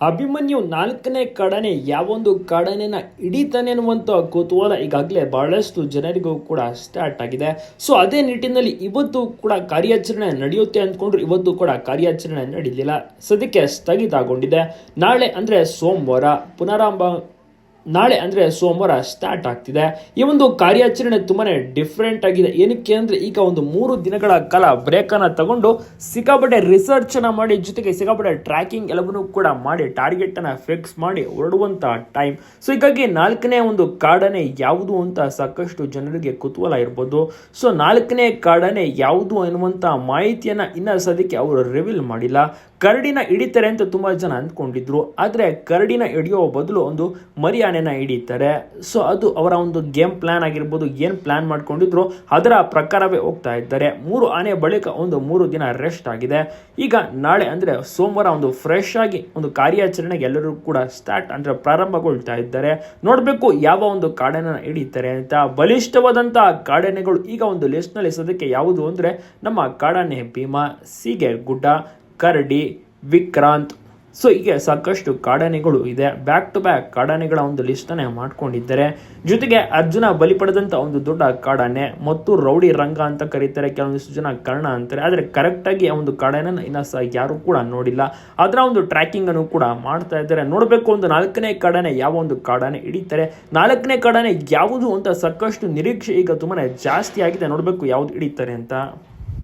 ಅಭಿಮನ್ಯು ನಾಲ್ಕನೇ ಕಡನೆ ಯಾವೊಂದು ಕಡನೆನ ಹಿಡಿತಾನೆ ಅನ್ನುವಂಥ ಕುತೂಹಲ ಈಗಾಗಲೇ ಬಹಳಷ್ಟು ಜನರಿಗೂ ಕೂಡ ಸ್ಟಾರ್ಟ್ ಆಗಿದೆ. ಸೊ ಅದೇ ನಿಟ್ಟಿನಲ್ಲಿ ಇವತ್ತು ಕೂಡ ಕಾರ್ಯಾಚರಣೆ ನಡೆಯುತ್ತೆ ಅಂದ್ಕೊಂಡ್ರು ಇವತ್ತು ಕೂಡ ಕಾರ್ಯಾಚರಣೆ ನಡೀಲಿಲ್ಲ. ಸದ್ಯಕ್ಕೆ ಸ್ಥಗಿತಗೊಂಡಿದೆ. ನಾಳೆ ಅಂದರೆ ಸೋಮವಾರ ಪುನರಾರಂಭ ನಾಳೆ ಅಂದರೆ ಸೋಮವಾರ ಸ್ಟಾರ್ಟ್ ಆಗ್ತಿದೆ. ಈ ಒಂದು ಕಾರ್ಯಾಚರಣೆ ತುಂಬಾನೇ ಡಿಫ್ರೆಂಟ್ ಆಗಿದೆ. ಏನಕ್ಕೆ ಅಂದರೆ ಈಗ ಒಂದು ಮೂರು ದಿನಗಳ ಕಾಲ ಬ್ರೇಕನ್ನು ತಗೊಂಡು ಸಿಕ್ಕಾಪಟ್ಟೆ ರಿಸರ್ಚನ್ನು ಮಾಡಿ, ಜೊತೆಗೆ ಸಿಕ್ಕಾಪಟ್ಟೆ ಟ್ರ್ಯಾಕಿಂಗ್ ಎಲ್ಲವನ್ನೂ ಕೂಡ ಮಾಡಿ ಟಾರ್ಗೆಟನ್ನು ಫಿಕ್ಸ್ ಮಾಡಿ ಹೊರಡುವಂಥ ಟೈಮ್ ಸೊ ಹೀಗಾಗಿ ನಾಲ್ಕನೇ ಒಂದು ಕಾಡನೆ ಯಾವುದು ಅಂತ ಸಾಕಷ್ಟು ಜನರಿಗೆ ಕುತೂಹಲ ಇರ್ಬೋದು. ಸೊ ನಾಲ್ಕನೇ ಕಾಡನೆ ಯಾವುದು ಎನ್ನುವಂಥ ಮಾಹಿತಿಯನ್ನು ಇನ್ನು ಸದ್ಯಕ್ಕೆ ಅವರು ರಿವೀಲ್ ಮಾಡಿಲ್ಲ. ಕರಡಿನ ಹಿಡಿತಾರೆ ಅಂತ ತುಂಬ ಜನ ಅಂದ್ಕೊಂಡಿದ್ರು. ಆದರೆ ಕರಡಿನ ಹಿಡಿಯೋ ಬದಲು ಒಂದು ಮರಿ ಆನೆನ ಹಿಡಿತಾರೆ. ಸೊ ಅದು ಅವರ ಒಂದು ಗೇಮ್ ಪ್ಲ್ಯಾನ್ ಆಗಿರ್ಬೋದು, ಏನು ಪ್ಲ್ಯಾನ್ ಮಾಡ್ಕೊಂಡಿದ್ರು, ಅದರ ಪ್ರಕಾರವೇ ಹೋಗ್ತಾ ಇದ್ದಾರೆ. ಮೂರು ಆನೆ ಬಳಿಕ ಒಂದು ಮೂರು ದಿನ ರೆಸ್ಟ್ ಆಗಿದೆ. ಈಗ ನಾಳೆ ಅಂದರೆ ಸೋಮವಾರ ಒಂದು ಫ್ರೆಶ್ ಆಗಿ ಒಂದು ಕಾರ್ಯಾಚರಣೆಗೆ ಎಲ್ಲರೂ ಕೂಡ ಸ್ಟಾರ್ಟ್ ಅಂದರೆ ಪ್ರಾರಂಭಗೊಳ್ತಾ ಇದ್ದಾರೆ. ನೋಡಬೇಕು ಯಾವ ಒಂದು ಕಾಡನ್ನ ಹಿಡಿತಾರೆ ಅಂತ. ಬಲಿಷ್ಠವಾದಂಥ ಕಾಡಾನೆಗಳು ಈಗ ಒಂದು ಲಿಸ್ಟ್ನಲ್ಲಿ ಸದ್ಯಕ್ಕೆ ಯಾವುದು ಅಂದರೆ ನಮ್ಮ ಕಾಡನೆ ಭೀಮಾ ಸೀಗೆ ಗುಡ್ಡ ಕರಡಿ, ವಿಕ್ರಾಂತ್. ಸೊ ಹೀಗೆ ಸಾಕಷ್ಟು ಕಾಡಾನೆಗಳು ಇದೆ. ಬ್ಯಾಕ್ ಟು ಬ್ಯಾಕ್ ಕಾಡಾನೆಗಳ ಒಂದು ಲಿಸ್ಟನ್ನೇ ಮಾಡ್ಕೊಂಡಿದ್ದಾರೆ. ಜೊತೆಗೆ ಅರ್ಜುನ ಬಲಿ ಪಡೆದಂಥ ಒಂದು ದೊಡ್ಡ ಕಾಡಾನೆ, ಮತ್ತು ರೌಡಿ ರಂಗ ಅಂತ ಕರೀತಾರೆ ಕೆಲವೊಂದಿಷ್ಟು ಜನ ಕರ್ಣ ಅಂತಾರೆ. ಆದರೆ ಕರೆಕ್ಟಾಗಿ ಆ ಒಂದು ಕಾಡಾನೆನ ಇನ್ನ ಸಹ ಯಾರು ಕೂಡ ನೋಡಿಲ್ಲ. ಅದರ ಒಂದು ಟ್ರ್ಯಾಕಿಂಗ್ ಅನ್ನು ಕೂಡ ಮಾಡ್ತಾ ಇದ್ದಾರೆ. ನೋಡಬೇಕು ಒಂದು ನಾಲ್ಕನೇ ಕಾಡಾನೆ ಯಾವ ಒಂದು ಕಾಡಾನೆ ಹಿಡಿತಾರೆ. ನಾಲ್ಕನೇ ಕಾಡಾನೆ ಯಾವುದು ಅಂತ ಸಾಕಷ್ಟು ನಿರೀಕ್ಷೆ ಈಗ ತುಂಬಾ ಜಾಸ್ತಿ ಆಗಿದೆ. ನೋಡಬೇಕು ಯಾವ್ದು ಹಿಡಿತಾರೆ ಅಂತ.